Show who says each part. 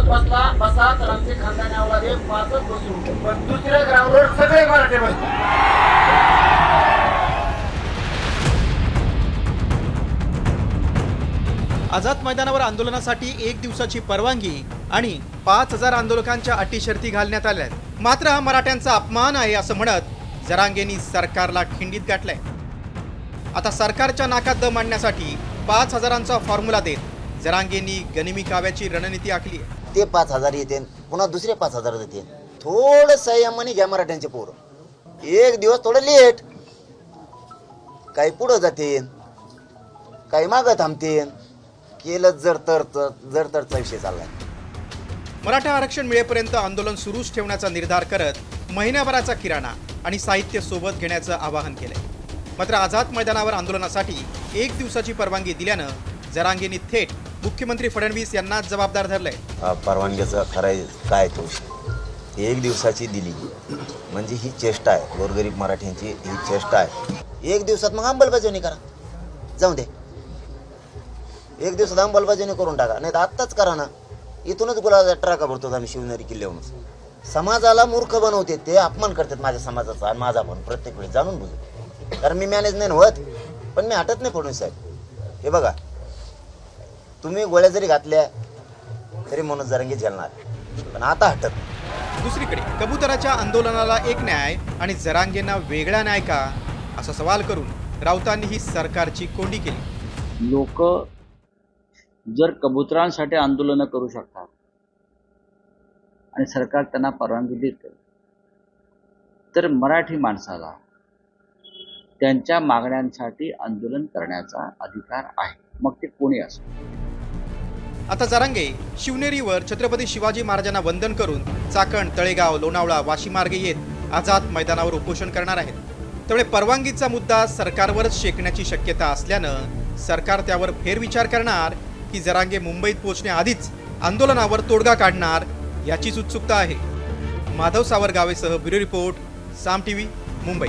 Speaker 1: सोबत बसला बसा तर आमचे खानदानी पाचच बसू. पण दुसऱ्या ग्राउंडवर सगळे मराठे बसले
Speaker 2: आझाद मैदानावर आंदोलनासाठी एक दिवसाची परवानगी आणि पाच हजार आंदोलकांच्या अटी शर्ती घालण्यात आल्या मात्र हा मराठ्यांचा अपमान आहे असं म्हणत जरांगेंनी सरकारला खिंडीत गाठलंय. आता सरकारच्या नाकात दम आणण्यासाठी पाच हजारांचा फॉर्म्युला देत जरांगेंनी गनिमी काव्याची रणनीती आखली आहे.
Speaker 3: ते पाच हजार येते पुन्हा दुसरे पाच हजार देते. थोडं संयमाने घ्या मराठ्यांचे पोरं. एक दिवस थोडं लेट काही पुढं जाते काही मागं थांबते केलं जर तर तर- जर तरचा विषय चाललाय.
Speaker 2: मराठा आरक्षण मिळेपर्यंत आंदोलन सुरूच ठेवण्याचा निर्धार करत महिन्याभराचा किराणा आणि साहित्य सोबत घेण्याचं आवाहन केलंय. मात्र आझाद मैदानावर आंदोलनासाठी एक दिवसाची परवानगी दिल्यानं जरांगींनी थेट मुख्यमंत्री फडणवीस यांनाच जबाबदार धरलंय.
Speaker 3: परवानग्याचं खरं खराय काय तो? एक दिवसाची दिली. म्हणजे ही चेष्टा आहे. गोरगरीब मराठ्यांची ही चेष्टा आहे. एक दिवसात मग अंमलबजावणी करा. जाऊ दे. एक दिवसात अंमलबजावणी करून टाका. नाही तर आत्ताच करा ना. इथूनच गुलाबाचा ट्राका भरतो आम्ही शिवनेरी किल्ल्यावरून. समाजाला मूर्ख बनवते ते अपमान करतात माझ्या समाजाचा आणि माझा पण प्रत्येक वेळी. जाणून बुजून. कारण मी मॅनेज नाही होत. पण मी हटत नाही फडणवीस साहेब. हे बघा. तुम्ही गोळ्या जरी घातल्या तरी मनोज जरंगी झेलणार. पण आता हटत नाही.
Speaker 2: दुसरीकडे कबुतराच्या आंदोलनाला एक न्याय आणि जरांगेंना वेगळा न्याय का? असा सवाल करून राऊतांनी ही सरकारची कोंडी केली.
Speaker 4: लोक जर कबुतरांसाठी आंदोलनं करू शकतात आणि सरकार त्यांना परवानगी देतं तर मराठी माणसाला त्यांच्या मागण्यांसाठी आंदोलन करण्याचा अधिकार आहे. मग ते कोणी असो
Speaker 2: आता जरांगे शिवनेरीवर छत्रपती शिवाजी महाराजांना वंदन करून चाकण तळेगाव लोणावळा वाशी मार्गे येत आझाद मैदानावर उपोषण करणार आहेत. त्यामुळे परवानगीचा मुद्दा सरकारवरच शेकण्याची शक्यता असल्यानं सरकार त्यावर फेरविचार करणार की जरांगे मुंबईत पोहोचण्याआधीच आंदोलनावर तोडगा काढणार याचीच उत्सुकता आहे. Madhav सावरगावेसह bureau report Saam T V Mumbai.